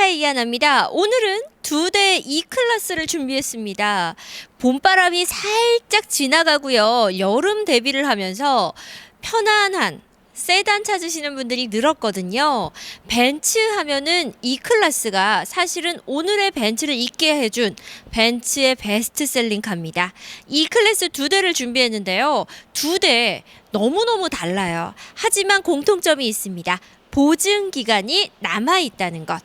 스타카의 이하나입니다. 오늘은 두 대 E 클래스를 준비했습니다. 봄바람이 살짝 지나가고요. 여름 대비를 하면서 편안한 세단 찾으시는 분들이 늘었거든요. 벤츠 하면은 E 클래스가 사실은 오늘의 벤츠를 잊게 해준 벤츠의 베스트셀링 카입니다. E 클래스 두 대를 준비했는데요. 두 대 너무너무 달라요. 하지만 공통점이 있습니다. 보증 기간이 남아 있다는 것.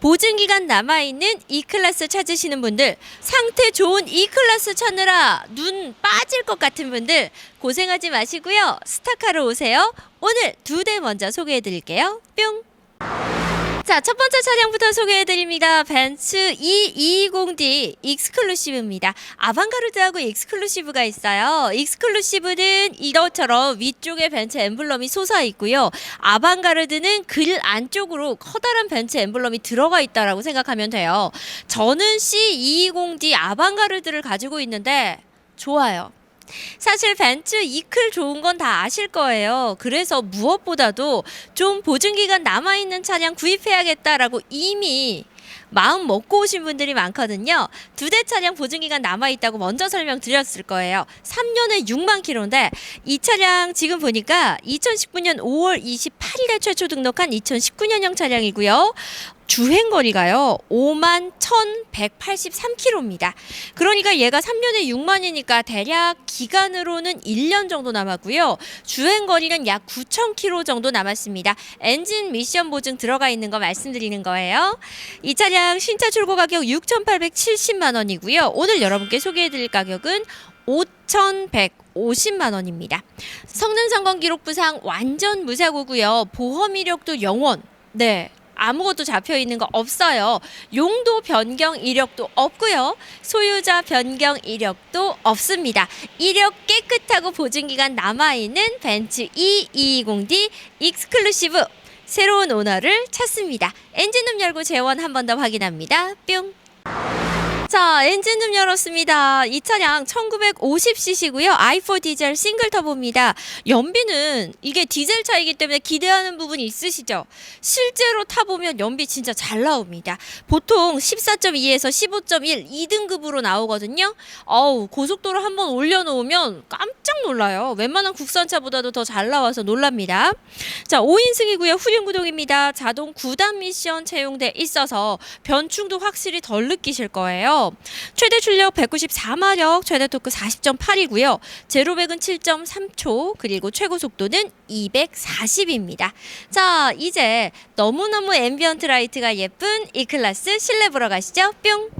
보증 기간 남아 있는 E 클래스 찾으시는 분들, 상태 좋은 E 클래스 찾느라 눈 빠질 것 같은 분들 고생하지 마시고요. 스타카로 오세요. 오늘 두 대 먼저 소개해 드릴게요. 뿅. 자, 첫 번째 차량부터 소개해 드립니다. 벤츠 E E220D 익스클루시브입니다. 아방가르드하고 익스클루시브가 있어요. 익스클루시브는 이것처럼 위쪽에 벤츠 엠블럼이 솟아 있고요. 아방가르드는 글 안쪽으로 커다란 벤츠 엠블럼이 들어가 있다라고 생각하면 돼요. 저는 C220D 아방가르드를 가지고 있는데 좋아요. 사실 벤츠 이클 좋은 건 다 아실 거예요. 그래서 무엇보다도 좀 보증 기간 남아 있는 차량 구입해야겠다라고 이미 마음 먹고 오신 분들이 많거든요. 두 대 차량 보증 기간 남아 있다고 먼저 설명드렸을 거예요. 3년에 6만 킬로인데 이 차량 지금 보니까 2019년 5월 28일에 최초 등록한 2019년형 차량이고요. 주행 거리가요. 5만 1,183km입니다. 그러니까 얘가 3년에 6만이니까 대략 기간으로는 1년 정도 남았고요. 주행 거리는 약 9,000km 정도 남았습니다. 엔진 미션 보증 들어가 있는 거 말씀드리는 거예요. 이 차량 신차 출고 가격 6,870만 원이고요. 오늘 여러분께 소개해 드릴 가격은 5,150만 원입니다. 성능 점검 기록부상 완전 무사고고요. 보험 이력도 영원. 네. 아무것도 잡혀 있는 거 없어요. 용도 변경 이력도 없고요. 소유자 변경 이력도 없습니다. 이력 깨끗하고 보증 기간 남아 있는 벤츠 E220D 익스클루시브 새로운 오너를 찾습니다. 엔진음 열고 재원 한 번 더 확인합니다. 뿅. 자, 엔진음 열었습니다. 이 차량 1950cc고요. i4 디젤 싱글 터보입니다. 연비는 이게 디젤 차이기 때문에 기대하는 부분이 있으시죠? 실제로 타보면 연비 진짜 잘 나옵니다. 보통 14.2에서 15.1 2등급으로 나오거든요. 어우, 고속도로 한번 올려놓으면 깜짝 놀라요. 웬만한 국산차보다도 더 잘 나와서 놀랍니다. 자, 5인승이고요. 후륜구동입니다. 자동 9단 미션 채용돼 있어서 변충도 확실히 덜 느끼실 거예요. 최대 출력 194마력, 최대 토크 40.8이고요. 제로백은 7.3초, 그리고 최고 속도는 240입니다. 자, 이제 너무너무 앰비언트 라이트가 예쁜 이 클래스 실내 보러 가시죠. 뿅!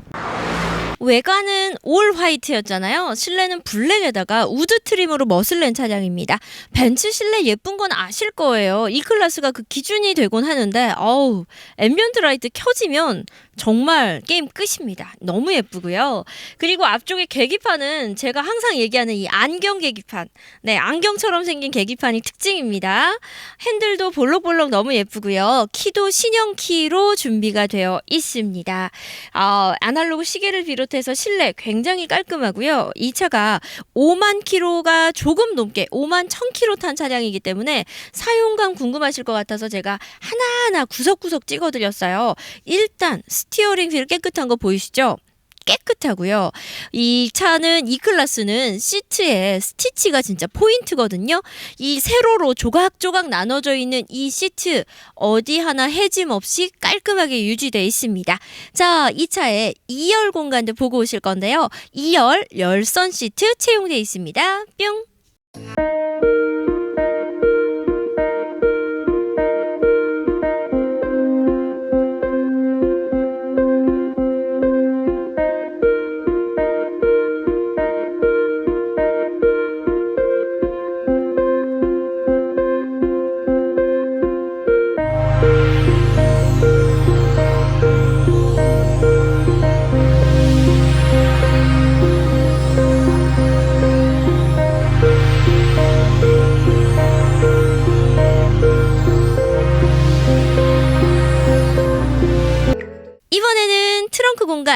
외관은 올 화이트였잖아요. 실내는 블랙에다가 우드 트림으로 멋을 낸 차량입니다. 벤츠 실내 예쁜 건 아실 거예요. 이 클래스가 그 기준이 되곤 하는데, 어우, 앰비언트 라이트 켜지면 정말 게임 끝입니다. 너무 예쁘고요. 그리고 앞쪽에 계기판은 제가 항상 얘기하는 이 안경 계기판. 네, 안경처럼 생긴 계기판이 특징입니다. 핸들도 볼록볼록 너무 예쁘고요. 키도 신형 키로 준비가 되어 있습니다. 어, 아날로그 시계를 비롯해서 실내 굉장히 깔끔하고요. 이 차가 5만 킬로가 조금 넘게 5만 1천 킬로 탄 차량이기 때문에 사용감 궁금하실 것 같아서 제가 하나하나 구석구석 찍어드렸어요. 일단 스티어링 휠 깨끗한 거 보이시죠? 깨끗하고요. 이 차는 이 클래스는 시트에 스티치가 진짜 포인트거든요. 이 세로로 조각조각 나눠져 있는 이 시트 어디 하나 해짐 없이 깔끔하게 유지되어 있습니다. 자, 이 차에 2열 공간도 보고 오실 건데요. 2열 열선 시트 채용되어 있습니다. 뿅.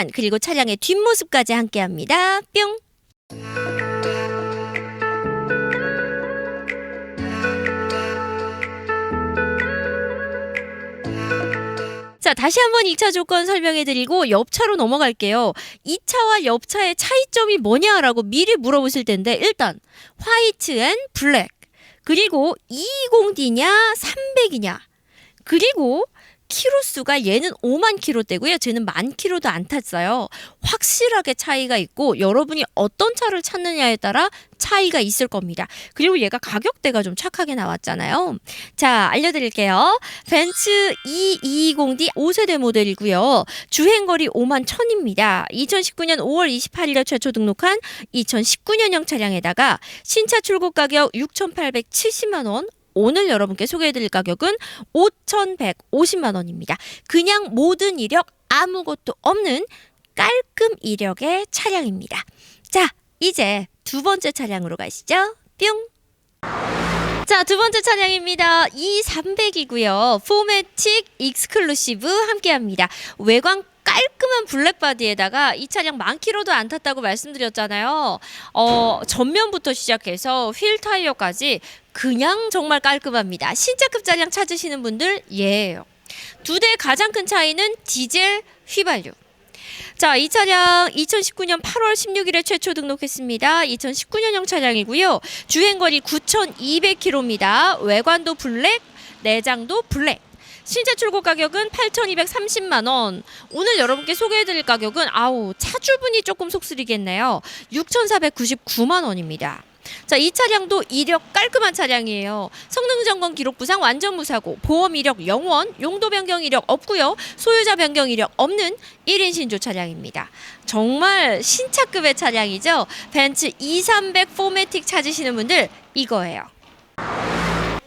공간 그리고 차량의 뒷모습까지 함께합니다. 뿅. 자, 다시 한번 2차 조건 설명해 드리고 옆차로 넘어갈게요. 2차와 옆차의 차이점이 뭐냐라고 미리 물어보실 텐데 일단 화이트 앤 블랙 그리고 220D냐 300이냐 그리고 키로 수가 얘는 5만 키로대고요. 쟤는 만 키로도 안 탔어요. 확실하게 차이가 있고 여러분이 어떤 차를 찾느냐에 따라 차이가 있을 겁니다. 그리고 얘가 가격대가 좀 착하게 나왔잖아요. 자, 알려드릴게요. 벤츠 E E220D 5세대 모델이고요. 주행거리 5만 1000입니다. 2019년 5월 28일에 최초 등록한 2019년형 차량에다가 신차 출고 가격 6,870만 원, 오늘 여러분께 소개해드릴 가격은 5,150만 원입니다. 그냥 모든 이력 아무것도 없는 깔끔 이력의 차량입니다. 자, 이제 두 번째 차량으로 가시죠. 뿅. 자, 두 번째 차량입니다. E300이고요. 포매틱 익스클루시브 함께합니다. 외관 깔끔한 블랙바디에다가 이 차량 만 킬로도 안 탔다고 말씀드렸잖아요. 어, 전면부터 시작해서 휠 타이어까지 그냥 정말 깔끔합니다. 신차급 차량 찾으시는 분들 예예요. 두대 가장 큰 차이는 디젤 휘발유. 자, 이 차량 2019년 8월 16일에 최초 등록했습니다. 2019년형 차량이고요. 주행거리 9,200km입니다. 외관도 블랙, 내장도 블랙. 신차 출고 가격은 8,230만 원. 오늘 여러분께 소개해드릴 가격은 아우 차주분이 조금 속쓰리겠네요. 6,499만 원입니다. 자, 이 차량도 이력 깔끔한 차량이에요. 성능 점검 기록 부상 완전 무사고, 보험 이력 0원, 용도 변경 이력 없고요. 소유자 변경 이력 없는 1인 신조 차량입니다. 정말 신차급의 차량이죠. 벤츠 2300 포매틱 찾으시는 분들 이거예요.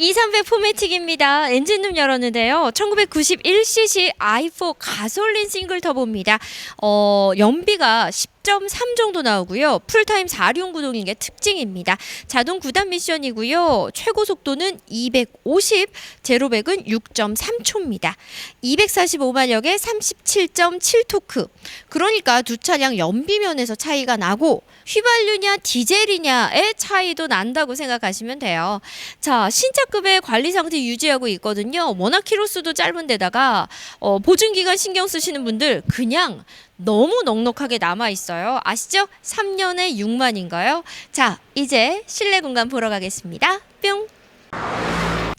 2300 포매틱입니다. 엔진룸 열었는데요. 1991cc i4 가솔린 싱글 터보입니다. 어, 연비가 10.3 정도 나오고요. 풀타임 4륜 구동인 게 특징입니다. 자동 9단 미션이고요. 최고 속도는 250, 제로백은 6.3초입니다. 245마력에 37.7 토크. 그러니까 두 차량 연비면에서 차이가 나고 휘발유냐 디젤이냐의 차이도 난다고 생각하시면 돼요. 자, 신차급의 관리 상태 유지하고 있거든요. 워낙 키로수도 짧은 데다가 어, 보증 기간 신경 쓰시는 분들 그냥 너무 넉넉하게 남아 있어요. 아시죠? 3년에 6만인가요? 자, 이제 실내 공간 보러 가겠습니다. 뿅.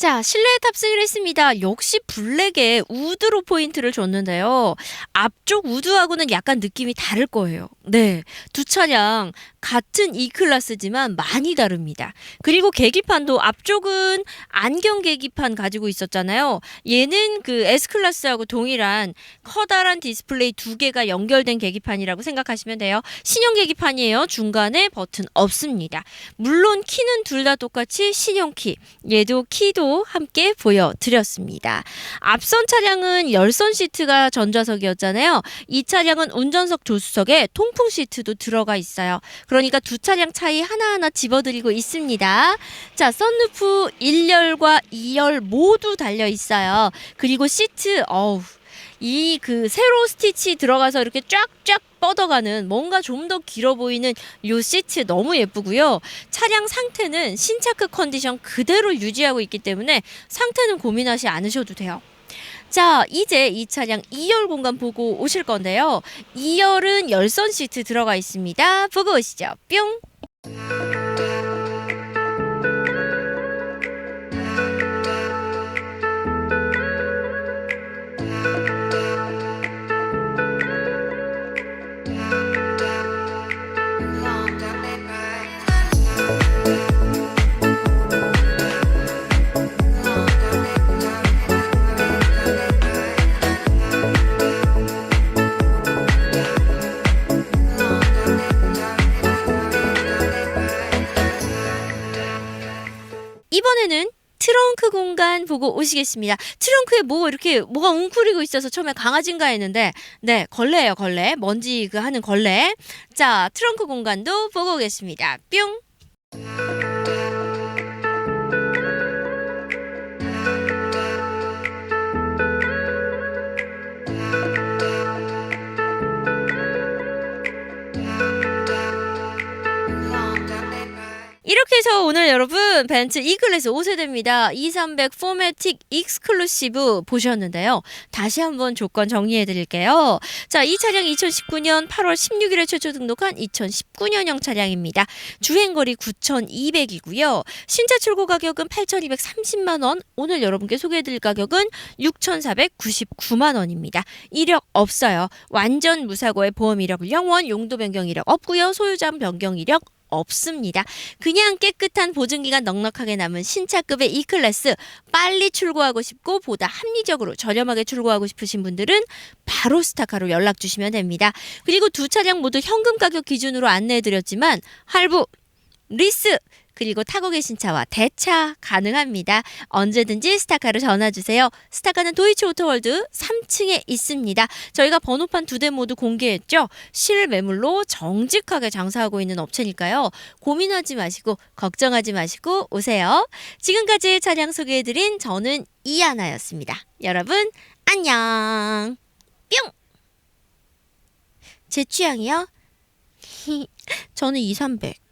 자, 실내에 탑승을 했습니다. 역시 블랙에 우드로 포인트를 줬는데요. 앞쪽 우드하고는 약간 느낌이 다를 거예요. 네. 두 차량 같은 E 클래스지만 많이 다릅니다. 그리고 계기판도 앞쪽은 안경 계기판 가지고 있었잖아요. 얘는 그 S 클래스하고 동일한 커다란 디스플레이 두 개가 연결된 계기판이라고 생각하시면 돼요. 신형 계기판이에요. 중간에 버튼 없습니다. 물론 키는 둘 다 똑같이 신형 키. 얘도 키도 함께 보여드렸습니다. 앞선 차량은 열선 시트가 전좌석이었잖아요. 이 차량은 운전석 조수석에 통풍 시트도 들어가 있어요. 그러니까 두 차량 차이 하나하나 집어드리고 있습니다. 자, 썬루프 1열과 2열 모두 달려 있어요. 그리고 시트, 어우. 이 그 세로 스티치 들어가서 이렇게 쫙쫙 뻗어가는 뭔가 좀 더 길어 보이는 요 시트 너무 예쁘고요. 차량 상태는 신차급 컨디션 그대로 유지하고 있기 때문에 상태는 고민하지 않으셔도 돼요. 자, 이제 이 차량 2열 공간 보고 오실 건데요. 2열은 열선 시트 들어가 있습니다. 보고 오시죠. 뿅. 공간 보고 오시겠습니다. 트렁크에 뭐 이렇게 뭐가 웅크리고 있어서 처음에 강아지인가 했는데 네 걸레예요 걸레 먼지 그 하는 걸레. 자 트렁크 공간도 보고 오겠습니다. 뿅. 이렇게 해서 오늘 여러분 벤츠 E클래스 5세대입니다. 2300 포매틱 익스클루시브 보셨는데요. 다시 한번 조건 정리해 드릴게요. 자, 이 차량 2019년 8월 16일에 최초 등록한 2019년형 차량입니다. 주행거리 9,200이고요. 신차 출고 가격은 8,230만 원. 오늘 여러분께 소개해 드릴 가격은 6,499만 원입니다. 이력 없어요. 완전 무사고의 보험 이력 영원, 용도 변경 이력 없고요. 소유자 변경 이력 없습니다. 그냥 깨끗한 보증기간 넉넉하게 남은 신차급의 E클래스 빨리 출고하고 싶고 보다 합리적으로 저렴하게 출고하고 싶으신 분들은 바로 스타카로 연락 주시면 됩니다. 그리고 두 차량 모두 현금 가격 기준으로 안내해 드렸지만 할부, 리스 그리고 타고 계신 차와 대차 가능합니다. 언제든지 스타카로 전화 주세요. 스타카는 도이치 오토월드 3층에 있습니다. 저희가 번호판 두 대 모두 공개했죠. 실매물로 정직하게 장사하고 있는 업체니까요. 고민하지 마시고 걱정하지 마시고 오세요. 지금까지 차량 소개해드린 저는 이하나였습니다. 여러분 안녕. 뿅. 제 취향이요? 저는 2, 300.